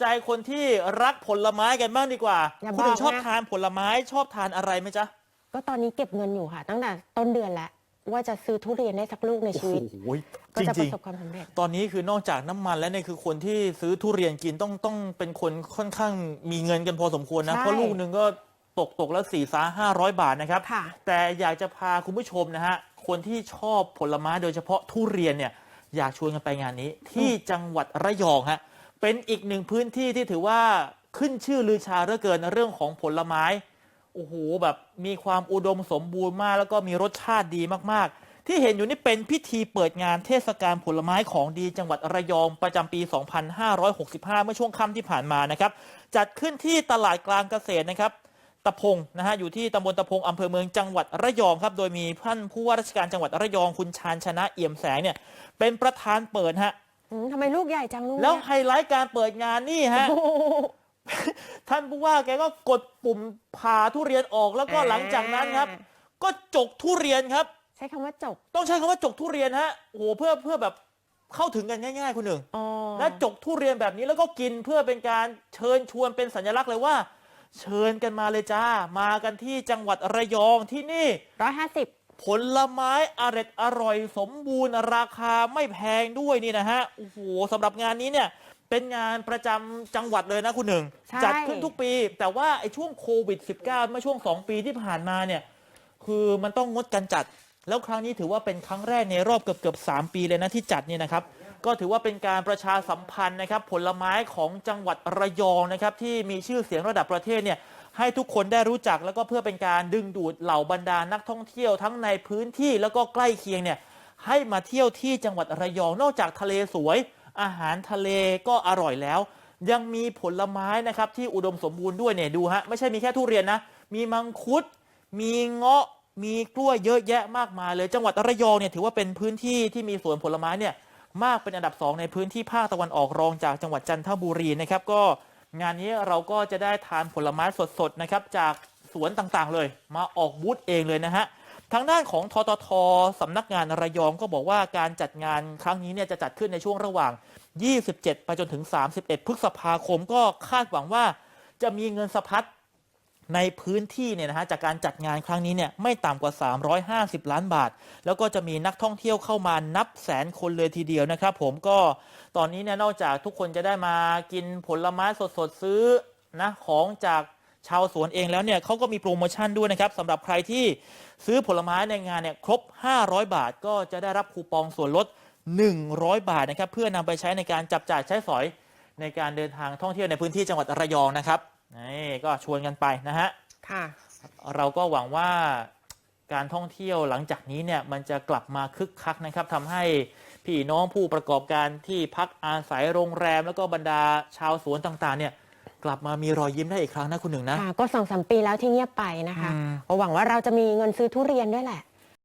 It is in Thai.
ใจคนที่รักผลไม้กันบ้างดีกว่า อย่าคุณหนึ่งบอกชอบนะทานผลไม้ชอบทานอะไรไหมจ๊ะ ก็ตอนนี้เก็บเงินอยู่ค่ะ ตั้งแต่ต้นเดือนแล้ว ว่าจะซื้อทุเรียนได้สักลูกในโอ้ชีวิตโหก็จจะปริงระสบความสำเร็จ ๆ ตอนนี้คือนอกจากน้ำมันแล้วเนี่ยคือคนที่ซื้อทุเรียนกินต้องต้องเป็นคนค่อนข้างมีเงินกันพอสมควรนะ ใช่เพราะลูกหนึ่งก็ตกตกแล้วสี่สาห้าร้อยบาทนะครับ ค่ะ แต่อยากจะพาคุณผู้ชมนะฮะ คนที่ชอบผลไม้โดยเฉพาะทุเรียนเนี่ย อยากชวนกันไปงานนี้ ที่จังหวัดระยองฮะ เป็นอีกหนึ่งพื้นที่ที่ถือว่าขึ้นชื่อลือชาเหลือเกินเรื่องของผลไม้โอ้โหแบบมีความอุดมสมบูรณ์มาก แล้วก็มีรสชาติดีมากๆ ที่เห็นอยู่นี่เป็นพิธีเปิดงานเทศกาลผลไม้ของดีจังหวัดระยองประจำปี 2565 เมื่อช่วงค่ำที่ผ่านมานะครับ จัดขึ้นที่ตลาดกลางเกษตรนะครับตะพงนะฮะอยู่ที่ตำบลตะพงอำเภอเมืองจังหวัดระยองครับ โดยมีท่านผู้ว่าราชการจังหวัดระยองคุณชาญชนะเอี่ยมแสงเนี่ยเป็นประธานเปิดฮะ อืมทำไมลูกใหญ่จังลูกแล้วเนี่ยไฮไลท์การเปิดงานนี่ฮะโอ้โหท่านผู้ว่าแกก็กดปุ่มผ่าทุเรียนออกแล้วก็หลังจากนั้นครับ ก็จกทุเรียนครับ ใช้คำว่าจบต้องใช้คำว่าจกทุเรียนฮะโอ้โหเพื่อเพื่อแบบเข้าถึงกันง่ายๆคุณหนึ่ง อ๋อและจกทุเรียนแบบนี้แล้วก็กินเพื่อเป็นการเชิญชวนเป็นสัญลักษณ์เลยว่า เชิญกันมาเลยจ้า มากันที่จังหวัดระยองที่นี่ ร้อยห้าสิบ ผลไม้อร่อยอร่อยสมบูรณ์ราคาไม่แพงด้วยนี่นะฮะโอ้โหสำหรับงานนี้เนี่ยเป็นงานประจำจังหวัดเลยนะคุณหนึ่ง ใช่ จัดขึ้นทุกปี แต่ว่าไอ้ช่วงโควิด -19 เมื่อช่วง 2 ปีที่ผ่านมาเนี่ยคือมันต้องงดการจัด แล้วครั้งนี้ถือว่าเป็นครั้งแรกในรอบเกือบเกือบๆ3ปีเลยนะที่จัดเนี่ยนะครับ ก็ถือว่าเป็นการประชาสัมพันธ์นะครับผลไม้ของจังหวัดระยองนะครับที่มีชื่อเสียงระดับประเทศเนี่ย ให้ทุกคนได้รู้จักแล้วก็เพื่อเป็นการดึงดูดเหล่าบรรดานักท่องเที่ยวทั้งในพื้นที่แล้วก็ใกล้เคียงเนี่ยให้มาเที่ยวที่จังหวัดระยองนอกจากทะเลสวย อาหารทะเลก็อร่อยแล้ว ยังมีผลไม้นะครับที่อุดมสมบูรณ์ด้วยเนี่ยดูฮะไม่ใช่มีแค่ทุเรียนนะ มีมังคุด มีเงาะมีกล้วยเยอะแยะมากมายเลย จังหวัดระยองเนี่ยถือว่าเป็นพื้นที่ที่มีสวนผลไม้เนี่ยมากเป็นอันดับสองในพื้นที่ภาคตะวันออกรองจากจังหวัดจันทบุรีนะครับก็ งานนี้เราก็จะได้ทานผลไม้สดๆนะครับจากสวนต่างๆเลย มาออกบูธเองเลยนะฮะทางด้านของทททสำนักงานระยองก็บอกว่าการจัดงานครั้งนี้เนี่ยจะจัดขึ้นในช่วงระหว่าง 27 ไปจนถึง 31 พฤษภาคมก็คาดหวังว่าจะมีเงินสะพัด ในพื้นที่เนี่ยนะฮะจากการจัดงานครั้งนี้เนี่ยไม่ต่ำกว่า 350 ล้านบาท แล้วก็จะมีนักท่องเที่ยวเข้ามานับแสนคนเลยทีเดียวนะครับ ผมก็ตอนนี้เนี่ยนอกจากทุกคนจะได้มากินผลไม้สดๆซื้อนะของจากชาวสวนเองแล้วเนี่ยเขาก็มีโปรโมชั่นด้วยนะครับสำหรับใครที่ซื้อผลไม้ในงานเนี่ยครบ 500 บาท ก็จะได้รับคูปองส่วนลด 100 บาทนะครับเพื่อนำไปใช้ในการจับจ่ายใช้สอยในการเดินทางท่องเที่ยวในพื้นที่จังหวัดระยองนะครับ นี่ก็ชวนกันไปนะฮะค่ะ เราก็หวังว่าการท่องเที่ยวหลังจากนี้เนี่ยมันจะกลับมาคึกคักนะครับทำให้พี่น้องผู้ประกอบการที่พักอาศัยโรงแรม แล้วก็บรรดาชาวสวนต่างๆ เนี่ย กลับมามีรอยยิ้มได้อีกครั้งนะคุณหนึ่งนะ ค่ะ ก็สองสามปีแล้วที่เงียบไปนะคะอืม ก็หวังว่าเราจะมีเงินซื้อทุเรียนด้วยแหละ